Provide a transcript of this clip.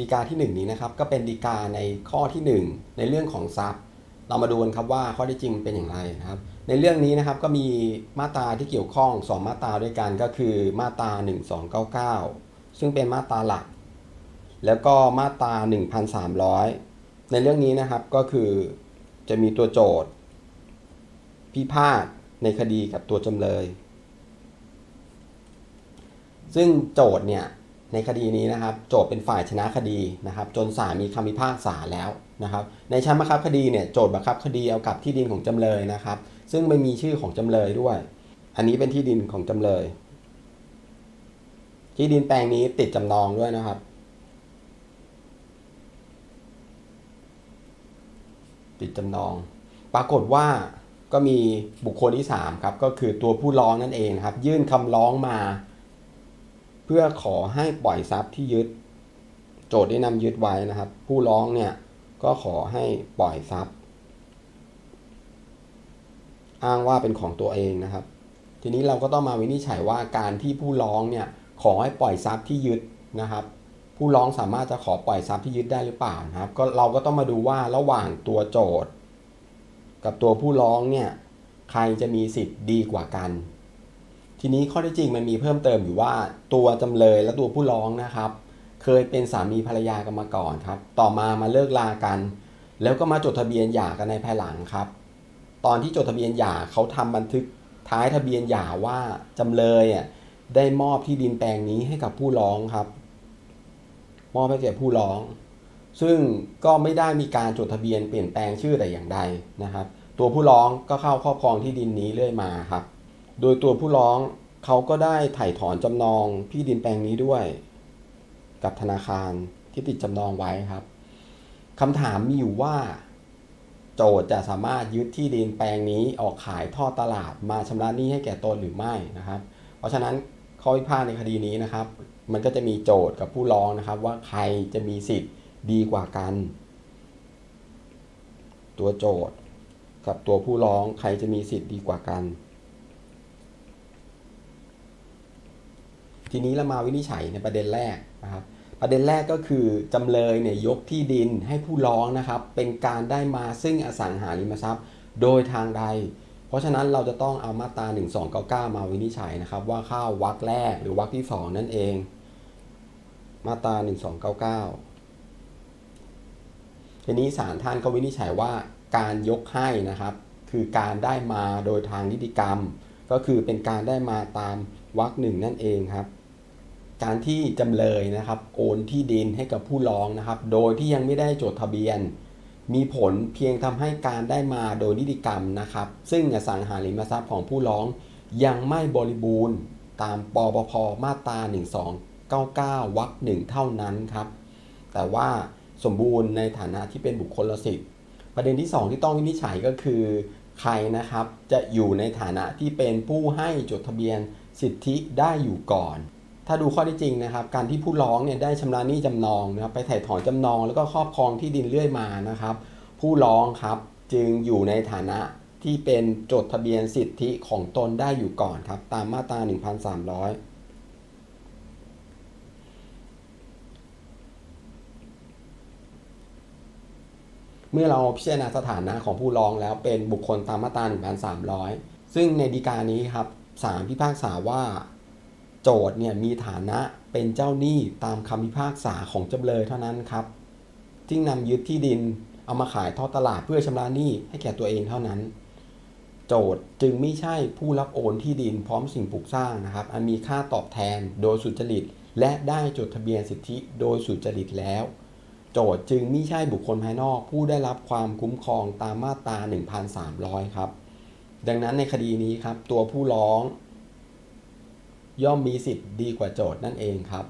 ดีกาที่ 1 นี้นะครับก็เป็นดีกาในข้อที่ 1 ในเรื่องของทรัพย์ เรามาดูกันครับว่าข้อที่จริงเป็นอย่างไรนะครับ ในเรื่องนี้นะครับก็มีมาตราที่เกี่ยวข้อง 2 มาตราด้วยกันก็คือมาตรา 1299 ซึ่งเป็นมาตราหลัก แล้วก็มาตรา 1,300 ในเรื่องนี้นะครับก็คือจะมีตัวโจทย์ พิพาทในคดีกับตัวจำเลย ซึ่งโจทย์เนี่ย ในคดีนี้นะครับ โจทย์เป็นฝ่ายชนะคดีนะครับ จนศาลมีคำพิพากษาแล้วนะครับ ในชั้นบังคับคดีเนี่ยโจทย์บังคับคดีเอากับที่ดินของจำเลยนะครับ ซึ่งไม่มีชื่อของจำเลยด้วย อันนี้เป็นที่ดินของจำเลย ที่ดินแปลงนี้ติดจำนองด้วยนะครับติดจำนอง ปรากฏว่าก็มีบุคคลที่ 3 ครับ ก็คือตัวผู้ร้องนั่นเองครับ ยื่นคำร้องมา พื่อขอให้ปล่อยทรัพย์ที่ยึด โจทย์ได้นำยึดไว้นะครับ ผู้ร้องเนี่ยก็ขอให้ปล่อยทรัพย์ อ้างว่าเป็นของตัวเองนะครับ ทีนี้เราก็ต้องมาวินิจฉัยว่าการที่ผู้ร้องเนี่ยขอให้ปล่อยทรัพย์ที่ยึดนะครับ ผู้ร้องสามารถจะขอปล่อยทรัพย์ที่ยึดได้หรือเปล่านะครับ ก็เราก็ต้องมาดูว่าระหว่างตัวโจทย์ กับตัวผู้ร้องเนี่ยใครจะมีสิทธิ์ดีกว่ากัน ทีนี้ข้อที่จริงมันมีเพิ่มเติมอยู่ว่าตัวจำเลยและตัวผู้ร้องนะครับ เคยเป็นสามีภรรยากันมาก่อนครับ ต่อมามาเลิกลากัน แล้วก็มาจดทะเบียนหย่ากันในภายหลังครับ ตอนที่จดทะเบียนหย่าเขาทำบันทึกท้ายทะเบียนหย่าว่าจำเลยอะได้มอบที่ดินแปลงนี้ให้กับผู้ร้องครับ มอบให้แก่ผู้ร้อง ซึ่งก็ไม่ได้มีการจดทะเบียนเปลี่ยนแปลงชื่อแต่อย่างใดนะครับ ตัวผู้ร้องก็เข้าครอบครองที่ดินนี้เรื่อยมาครับ โดยตัวผู้ร้องเขาก็ได้ถ่ายถอนจำนองที่ดินแปลงนี้ด้วย กับธนาคารที่ติดจำนองไว้ครับคำถามมีอยู่ว่า โจทจะสามารถยึดที่ดินแปลงนี้ออกขายทอดตลาดมาชำระหนี้ให้แก่ตนหรือไม่นะครับ เพราะฉะนั้นข้อพิพาทในคดีนี้นะครับ มันก็จะมีโจทกับผู้ร้องนะครับ ว่าใครจะมีสิทธิ์ดีกว่ากัน ตัวโจทกับตัวผู้ร้องใครจะมีสิทธิ์ดีกว่ากัน ทีนี้เรามาวินิจฉัยในประเด็นแรกนะครับ ประเด็นแรกก็คือจำเลยเนี่ยยกที่ดินให้ผู้ร้องนะครับ เป็นการได้มาซึ่งอสังหาริมทรัพย์ โดยทางใด เพราะฉะนั้นเราจะต้องเอามาตรา 1299 มาวินิจฉัยนะครับ ว่าเข้าวรรคแรกหรือวรรคที่ 2 นั่นเอง มาตรา 1299 ทีนี้ศาลท่านก็วินิจฉัยว่าการยกให้นะครับ คือการได้มาโดยทางนิติกรรม ก็คือเป็นการได้มาตามวรรคหนึ่งนั่นเองครับ การที่จำเลยนะครับ โอนที่ดินให้กับผู้ร้องนะครับ โดยที่ยังไม่ได้จดทะเบียน มีผลเพียงทำให้การได้มาโดยนิติกรรมนะครับ ซึ่งอสังหาริมทรัพย์ของผู้ร้องยังไม่บริบูรณ์ตามปปพมาตรา 1299 วรรคหนึ่งเท่านั้นครับ แต่ว่าสมบูรณ์ในฐานะที่เป็นบุคคลสิทธิ์ประเด็นที่ 2 ที่ต้องวินิจฉัยก็คือ ใครนะครับจะอยู่ในฐานะที่เป็นผู้ให้จดทะเบียนสิทธิได้อยู่ก่อน ถ้าดูข้อที่จริงนะครับ การที่ผู้ร้องเนี่ยได้ชำระหนี้จำนองนะครับไปถ่ายถอนจำนองแล้วก็ครอบครองที่ดินเรื่อยมานะครับ ผู้ร้องครับจึงอยู่ในฐานะที่เป็นจดทะเบียนสิทธิของตนได้อยู่ก่อนครับ ตามมาตรา 1,300เมื่อเราพิจารณาสถานะของผู้ร้องแล้วเป็นบุคคลตามมาตรา 1,300 ซึ่งในดีกานี้ครับศาลพิพากษาว่า โจทย์เนี่ยมีฐานะเป็นเจ้าหนี้ตามคำพิพากษาของจำเลยเท่านั้นครับที่นำยึดที่ดินเอามาขายทอดตลาดเพื่อชำระหนี้ให้แก่ตัวเองเท่านั้น โจทย์จึงไม่ใช่ผู้รับโอนที่ดินพร้อมสิ่งปลูกสร้างนะครับ อันมีค่าตอบแทนโดยสุจริต และได้จดทะเบียนสิทธิโดยสุจริตแล้ว โจทย์จึงไม่ใช่บุคคลภายนอก ผู้ได้รับความคุ้มครองตามมาตรา 1,300 ครับ ดังนั้นในคดีนี้ครับตัวผู้ร้อง ย่อมมีสิทธิ์ดีกว่าโจทย์นั่นเองครับ